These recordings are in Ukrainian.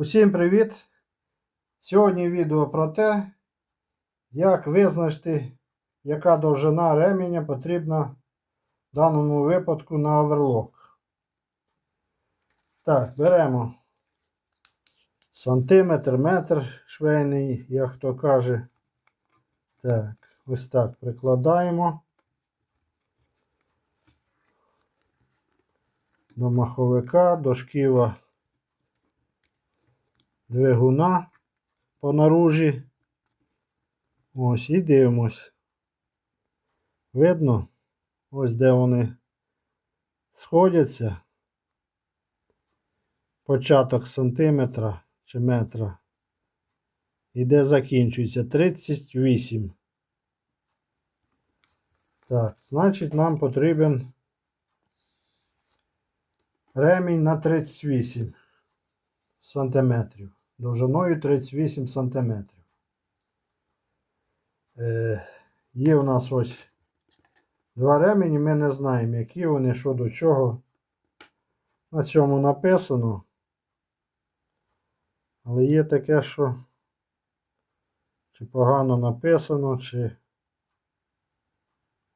Усім привіт! Сьогодні відео про те, як визначити, яка довжина ременя потрібна в даному випадку на оверлок. Так, беремо сантиметр, метр швейний, як хто каже. Так, ось так прикладаємо до маховика, до шківа двигуна по наружі. Ось і дивимось. Видно? Ось де вони сходяться. Початок сантиметра чи метра. І де закінчується 38. Так, значить нам потрібен ремінь на 38 сантиметрів. Довжиною 38 сантиметрів. Е, є у нас ось два ремені, ми не знаємо, які вони, що до чого. На цьому написано. Але є таке, що чи погано написано, чи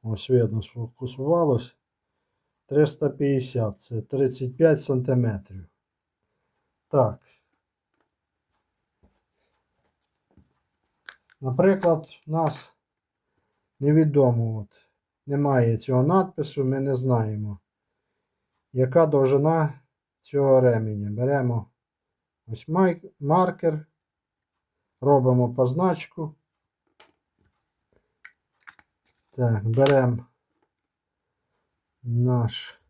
ось видно, сфокусувалось. 350 це 35 сантиметрів. Так. Наприклад, у нас невідомо, от, немає цього надпису, ми не знаємо, яка довжина цього ременя. Беремо ось маркер, робимо позначку. Так, беремо наш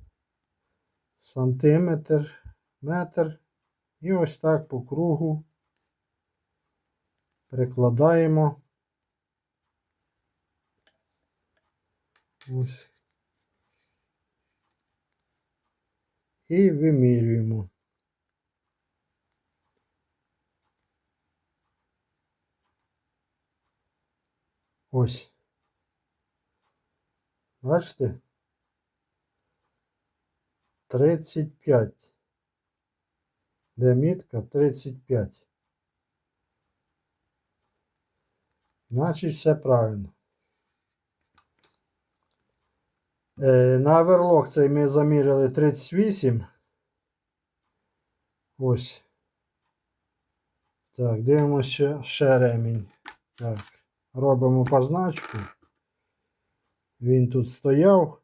сантиметр, метр. І ось так по кругу прикладаємо. Ось. І вимірюємо. Ось. Бачите? 35. Де мітка 35. Значить, все правильно. Е, на оверлок цей ми заміряли 38. Ось. Так, дивимося ще ремінь. Так, робимо позначку. Він тут стояв.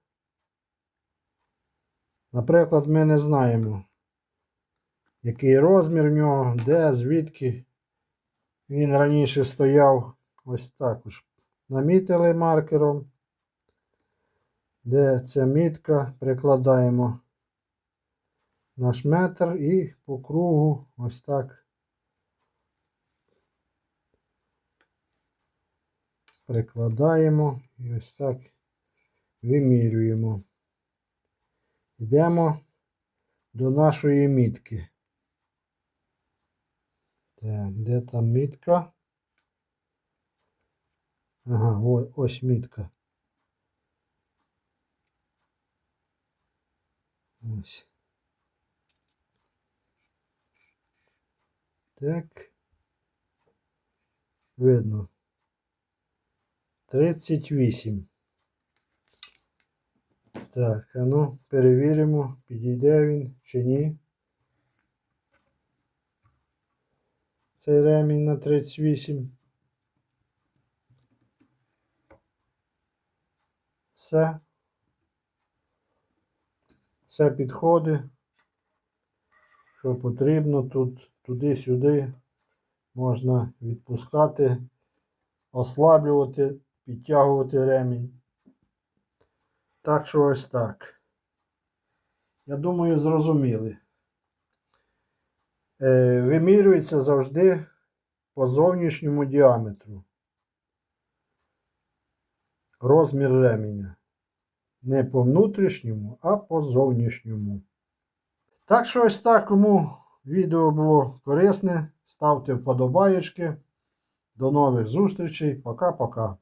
Наприклад, ми не знаємо який розмір в нього, де, звідки. Він раніше стояв ось також. Намітили маркером. Де ця мітка, прикладаємо наш метр і по кругу ось так. Прикладаємо і ось так вимірюємо. Йдемо до нашої мітки. Так, де там мітка? Ага, ось, мітка. Ось. Так. Видно. 38. Так, а ну, перевіримо, підійде він чи ні. Цей ремінь на 38. Все. Все підходить. Що потрібно тут, туди-сюди. Можна відпускати, ослаблювати, підтягувати ремінь. Так що ось так. Я думаю, зрозуміли. Е, вимірюється завжди по зовнішньому діаметру. Розмір ременя. Не по внутрішньому, а по зовнішньому. Так що ось так, кому відео було корисне, ставте вподобаєчки. До нових зустрічей. Пока-пока.